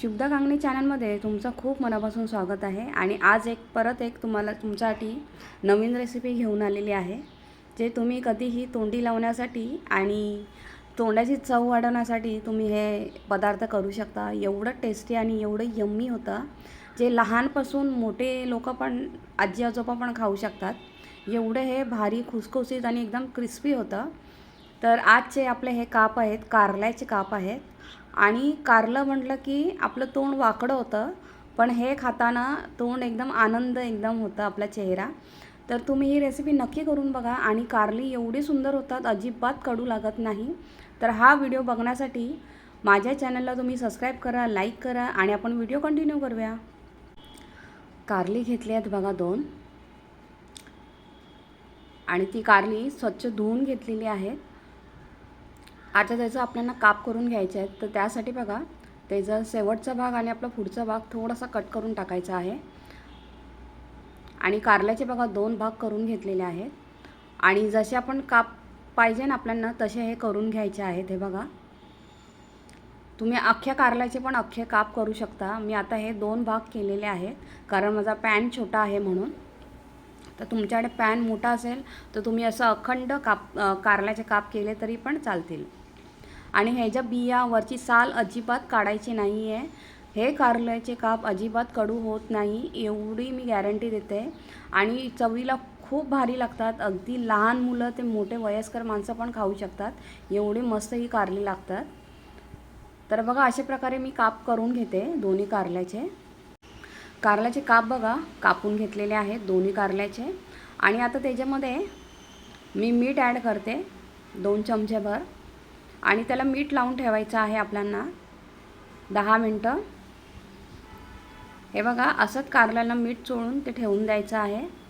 शुभदा कांगणे चॅनलमध्ये तुमचं खूप मनापासून स्वागत आहे. आणि आज एक परत एक तुम्हाला तुमच्यासाठी नवीन रेसिपी घेऊन आलेली आहे जे तुम्ही कधीही तोंडी लावण्यासाठी आणि तोंडाची चव वाढवण्यासाठी तुम्ही हे पदार्थ करू शकता. एवढं टेस्टी आणि एवढं यम्मी होतं जे लहानपासून मोठे लोक पण आजी आजोबा पण खाऊ शकतात. एवढं हे भारी खुसखुसीत आणि एकदम क्रिस्पी होतं. तर आजचे आपले हे काप आहेत कारल्याचे काप आहेत. आणि कारलं म्हटलं की आपलं तोंड वाकडं होतं पण हे खाताना तोंड एकदम आनंद एकदम होतं आपला चेहरा. तर तुम्ही ही रेसिपी नक्की करून बघा आणि कारली एवढी सुंदर होतात अजिबात कडू लागत नाही. तर हा व्हिडिओ बघण्यासाठी माझ्या चॅनलला तुम्ही सबस्क्राईब करा लाईक करा आणि आपण व्हिडिओ कंटिन्यू करूया. कारली घेतली आहेत बघा दोन. आणि ती कारली स्वच्छ धुवून घेतलेली आहेत. आता त्याचं आपल्याला काप करून घ्यायचं आहे. तर त्यासाठी बघा त्याचा शेवटचा भाग आणि आपला पुढचा भाग थोडासा कट करून टाकायचा आहे. आणि कारल्याचे बघा दोन भाग करून घेतलेले आहेत. आणि जसे आपण काप पाहिजे ना आपल्याला तसे हे करून घ्यायचे आहेत. हे बघा. तुम्ही अख्ख्या कारल्याचे पण अख्खे काप करू शकता. मी आता हे दोन भाग केलेले आहेत. कारण माझा पॅन छोटा आहे म्हणून. तर तुमच्याकडे पॅन मोठा असेल तर तुम्ही असं अखंड काप कारल्याचे काप केले तरी पण चालतील. आणि ह्याच्या बिया वरची साल अजिबात काढायची नाही आहे हे कारल्याचे काप अजिबात कडू होत नाही एवढी मी गॅरंटी देते. आणि चवीला खूप भारी लागतात. अगदी लहान मुलं ते मोठे वयस्कर माणसं पण खाऊ शकतात. एवढी मस्त ही कारली लागतात. तर बघा अशा प्रकारे मी काप करून घेते दोन्ही कारल्याचे. कारल्याचे काप बघा कापून घेतलेले आहेत दोन्ही कारल्याचे. आणि आता त्याच्यामध्ये मी मीठ ॲड करते दोन चमचेभर. आणि त्याला मीठ लावून ठेवायचं आहे आपल्यांना. दहा मिनटं. हे बघा असंच कारल्याला मीठ चोळून ते ठेवून द्यायचं आहे.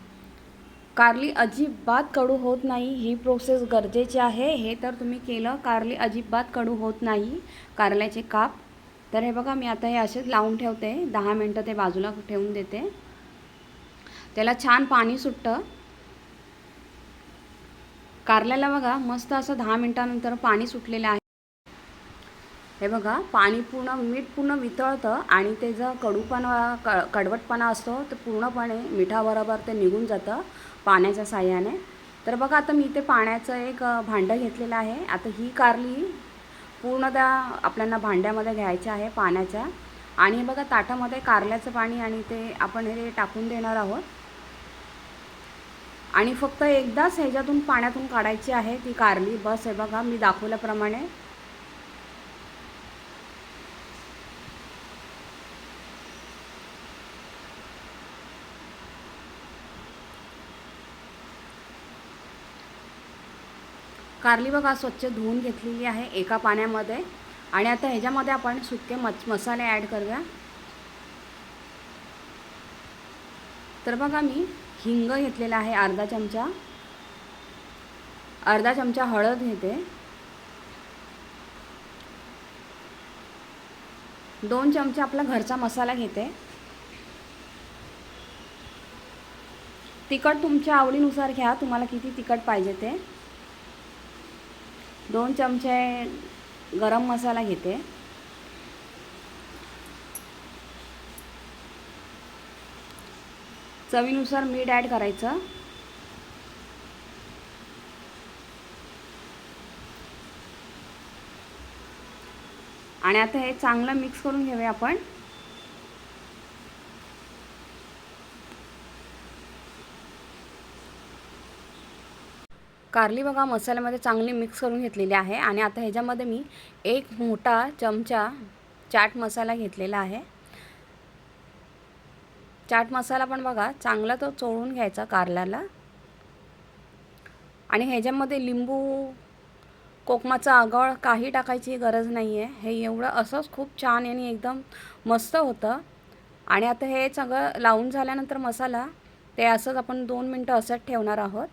कारली अजिबात कडू होत नाही ही प्रोसेस गरजेची आहे. हे तर तुम्ही केलं कारली अजिबात कडू होत नाही कारल्याचे काप. तर हे बघा मी आता हे असेच लावून ठेवते. दहा मिनटं ते बाजूला ठेवून देते. त्याला छान पाणी सुटतं. कारल्याला बघा मस्त असं दहा मिनटानंतर पाणी सुटलेलं आहे. हे बघा पाणी पूर्ण मीठ पूर्ण वितळतं आणि ते जर कडूपणा क कडवटपणा असतो तर पूर्णपणे मिठाबरोबर ते निघून जातं पाण्याच्या साह्याने. तर बघा आता मी ते पाण्याचं एक भांडं घेतलेलं आहे. आता ही कारली पूर्ण त्या आपल्याला भांड्यामध्ये घ्यायचं आहे पाण्याच्या. आणि हे बघा ताटामध्ये कारल्याचं पाणी आणि ते आपण हे टाकून देणार आहोत. आणि फक्त एकदाच ह्याच्यातून पाण्यातून काढायची आहे ती कारली. बस हे बघा मी दाखवल्याप्रमाणे. कारली बघा स्वच्छ धुवून घेतलेली आहे एका पाण्यामध्ये. आणि आता ह्याच्यामध्ये आपण सुके मच मसाले ॲड करूया. तर बघा मी हिंग घेतलेला आहे अर्धा चमचा. अर्धा चमचा हळद घेते. दोन चमचे आपला घरचा मसाला घेते. तिखट तुमच्या आवडीनुसार घ्या तुम्हाला किती तिखट पाहिजे ते. दोन चमचे गरम मसाला घेते. चवीनुसार मीठ ॲड करायचं. आणि आता हे चांगलं मिक्स करून घेऊया आपण. कारली बघा मसाल्यामध्ये चांगली मिक्स करून घेतलेली आहे. आणि आता ह्याच्यामध्ये मी एक मोठा चमचा चाट मसाला घेतलेला आहे. चाट मसाला पण बघा चांगला तो चोळून घ्यायचा कारल्याला. आणि ह्याच्यामध्ये लिंबू कोकमाचं आगळ काही टाकायची गरज नाही आहे हे एवढं असंच खूप छान आणि एकदम मस्त होतं. आणि आता हे सगळं लावून झाल्यानंतर मसाला ते असंच आपण दोन मिनटं असंच ठेवणार आहोत.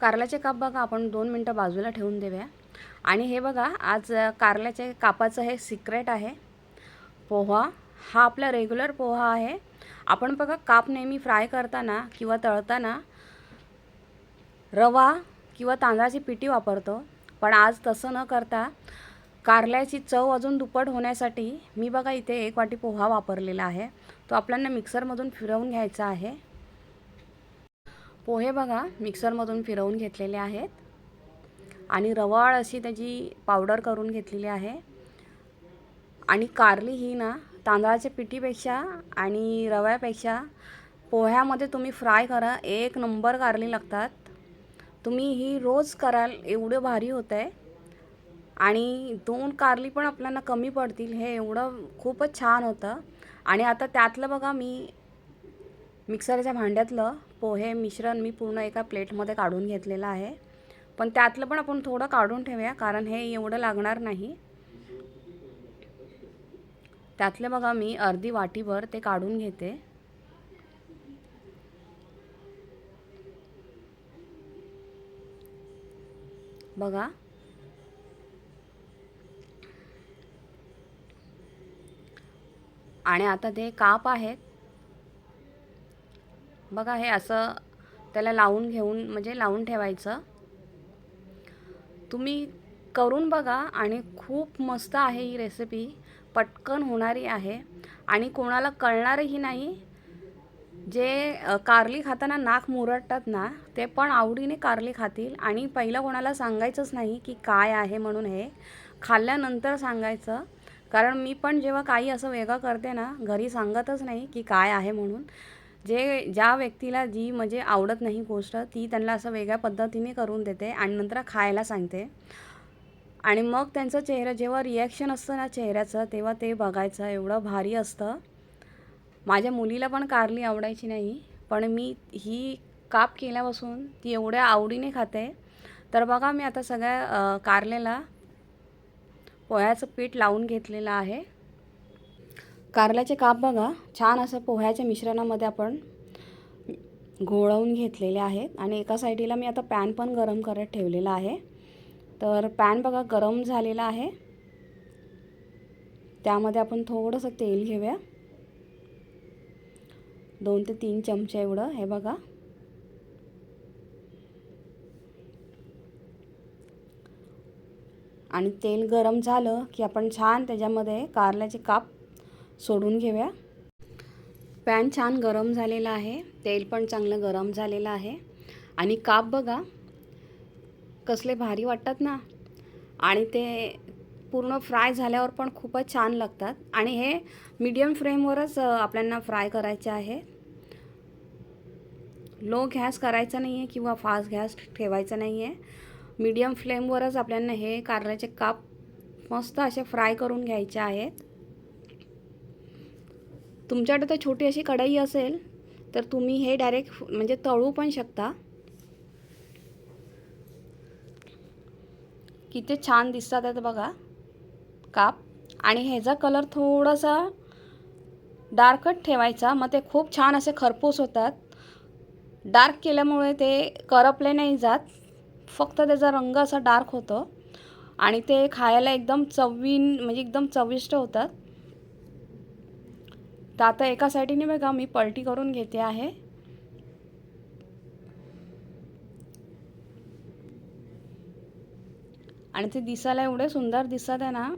कारल्याचे काप बघा आपण दोन मिनटं बाजूला ठेवून देऊया. आणि हे बघा आज कारल्याचे कापाचं हे सिक्रेट आहे. पोहा हा आपला रेग्युलर पोहा आहे. आपण बघा काप नेहमी फ्राय करताना किंवा तळताना रवा किंवा तांदळाची पिठी वापरतो. पण आज तसं न करता कारल्याची चव अजून दुप्पट होण्यासाठी मी बघा इथे एक वाटी पोहा वापरलेला आहे. तो आपल्याला मिक्सरमधून फिरवून घ्यायचा आहे. पोहे बघा मिक्सरमधून फिरवून घेतलेले आहेत. आणि रवाळ अशी त्याची पावडर करून घेतलेली आहे. आणि कारली ही ना तांदळाच्या पिठीपेक्षा आणि रव्यापेक्षा पोह्यामध्ये तुम्ही फ्राय करा. एक नंबर कारली लागतात. तुम्ही ही रोज कराल एवढं भारी होतं आहे आणि दोन कारली पण आपल्याला कमी पडतील हे एवढं खूपच छान होतं. आणि आता त्यातलं बघा मी मिक्सरच्या भांड्यातलं पोहे मिश्रण मी पूर्ण एका प्लेटमध्ये काढून घेतलेलं आहे. पण त्यातलं पण आपण थोडं काढून ठेवूया कारण हे एवढं लागणार नाही. त्यातले बघा मी अर्धी वाटीभर ते काढून घेते. बघा. आणि आता ते काप आहेत. बघा हे असं त्याला लावून घेऊन म्हणजे लावून ठेवायचं. तुम्ही करून बघा आणि खूप मस्त आहे ही रेसिपी पटकन होणारी आहे आणि कोणाला कळणारही नाही. जे कारली खाताना नाक मुरडतात ना ते पण आवडीने कारली खातील. आणि पहिलं कोणाला सांगायचंच नाही की काय आहे म्हणून हे खाल्ल्यानंतर सांगायचं. कारण मी पण जेव्हा काही असं वेगळं करते ना घरी सांगतच नाही की काय आहे म्हणून. जे ज्या व्यक्तीला जी म्हणजे आवडत नाही गोष्ट ती त्यांना असं वेगळ्या पद्धतीने करून देते आणि नंतर खायला सांगते. आणि मग त्यांचं चेहरा जेव्हा रिॲक्शन असतं ना चेहऱ्याचं तेव्हा ते बघायचं एवढं भारी असतं. माझ्या मुलीला पण कारली आवडायची नाही पण मी ही काप केल्यापासून ती एवढ्या आवडीने खाते. तर बघा मी आता सगळ्या कारलेला पोह्याचं पीठ लावून घेतलेलं आहे. कारल्याचे काप बघा छान असं पोह्याच्या मिश्रणामध्ये आपण घोळवून घेतलेले आहेत. आणि एका साईडीला मी आता पॅन पण गरम करत ठेवलेला आहे. तर पॅन बघा गरम झालेला आहे. त्यामध्ये आपण थोडंसं तेल घेऊया. दोन ते तीन चमचे एवढं हे बघा. आणि तेल गरम झालं की आपण छान त्याच्यामध्ये कारल्याचे काप सोडून घेऊया. पॅन छान गरम झालेला आहे. तेल पण चांगलं गरम झालेलं आहे. आणि काप बघा कसले भारी वाटतात ना. आणि ते पूर्ण फ्राय झाल्यावर पण खूपच छान लागतात. आणि हे मीडियम फ्लेमवरच आपल्यांना फ्राय करायचे आहे. लो गॅस करायचा नाही आहे किंवा फास्ट गॅस ठेवायचा नाही आहे मीडियम फ्लेमवरच आपल्याला हे कारल्याचे काप मस्त असे फ्राय करून घ्यायचे आहेत. तुमच्याकडे तर छोटी अशी कढई असेल तर तुम्ही हे डायरेक्ट म्हणजे तळू पण शकता. किती छान दिसतात आहेत बघा. काप. आणि ह्याचा कलर थोडासा डार्कच ठेवायचा. मग ते खूप छान असे खरपूस होतात. डार्क केल्यामुळे ते करपले नाही जात. फक्त त्याचा रंग असा डार्क होतो. आणि ते खायला एकदम चवीन म्हणजे एकदम चविष्ट होतात. तर आता एका साईडीने बघा मी पलटी करून घेते आहे. आणि ते दिसायला एवढे सुंदर दिसत आहे ना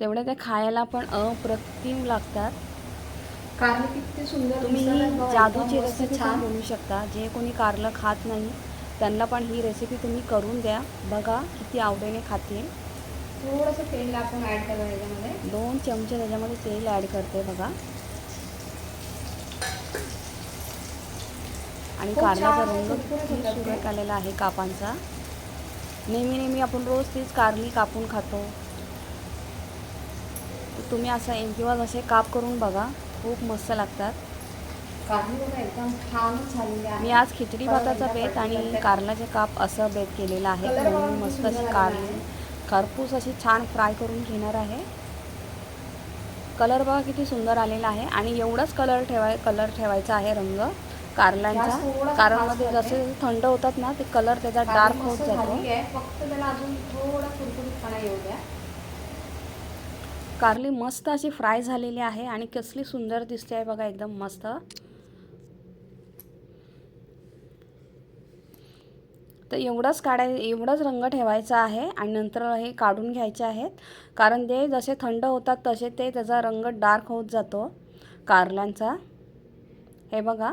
तेवढे ते खायला पण अप्रतिम लागतात. कारले किती सुंदर तुम्ही जादूची रेसिपी छान. बनवू शकता. जे कोणी कारलं खात नाही त्यांना पण ही रेसिपी तुम्ही करून द्या. बघा किती आवडीने खातील थोडंसं तेल आपण याच्यामध्ये. दोन चमचे त्याच्यामध्ये तेल ॲड करते बघा. आणि कारल्याचा रंग. सुरेख आलेला आहे कापांचा. नेहमी नेहमी आपण रोज तीच कारली कापून खातो. तुम्ही असं दिवस असे काप करून बघा खूप मस्त लागतात. मी आज खिचडी भाताचा बेत आणि कारल्याचे काप असं बेत केलेला आहे. म्हणून मस्त अशी कारली खरपूस अशी छान फ्राय करून घेणार आहे. कलर बघा किती सुंदर आलेला आहे आणि एवढाच कलर ठेवाय कलर ठेवायचा आहे रंग. कारल्यांचा. थोडासा कारण खासमध्ये करते. जसे थंड होतात ना ते कलर त्याचा डार्क होत जातो. झालेली आहे. फक्त त्याला अजून थोडा कुरकुरीतपणा येऊ द्या. कारली मस्त अशी फ्राय झालेली आहे आणि कसली सुंदर दिसते आहे बघा एकदम मस्त. तर एवढंच काढाय एवढंच रंग ठेवायचा आहे आणि नंतर हे काढून घ्यायचे आहेत. कारण ते जसे थंड होतात तसे ते त्याचा रंग डार्क होत जातो कारल्यांचा. हे बघा.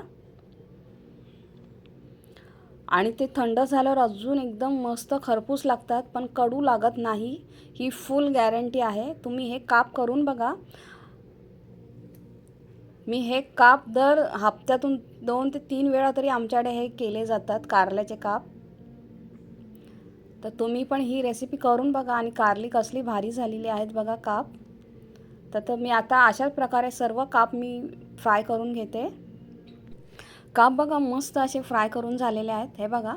आणि ते थंड झाल्यावर अजून एकदम मस्त खरपूस लागतात पण कडू लागत नाही. ही फुल गॅरंटी आहे. तुम्ही हे काप करून बघा. मी हे काप दर हप्त्यातून दोन ते तीन वेळा तरी आमच्याकडे हे केले जातात कारल्याचे काप. तर तुम्ही पण ही रेसिपी करून बघा आणि कारली कसली भारी झालेली आहेत बघा काप. तर तर मी आता अशाच प्रकारे सर्व काप मी फ्राय करून घेते. काप बघा मस्त असे फ्राय करून झालेले आहेत हे बघा.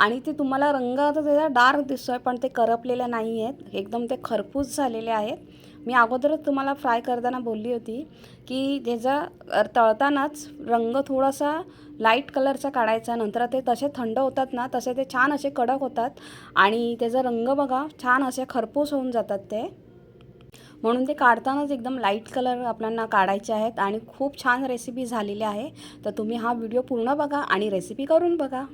आणि ते तुम्हाला रंग आता त्याचा डार्क दिसतो आहे पण ते करपलेले नाही आहेत एकदम ते खरपूस झालेले आहेत. मी अगोदरच तुम्हाला फ्राय करताना बोलली होती की त्याचा तळतानाच रंग थोडासा लाइट कलरचा काढायचा नंतर ते तसे थंड होतात ना तसे ते छान असे कडक होतात. आणि त्याचा रंग बघा छान असे खरपूस होऊन जातात ते. म्हणून ते काढतानाच एकदम लाइट कलर आपल्याला काढायचे आहेत. आणि खूप छान रेसिपी झालेली आहे. तर तुम्ही हा व्हिडिओ पूर्ण बघा आणि रेसिपी करून बघा.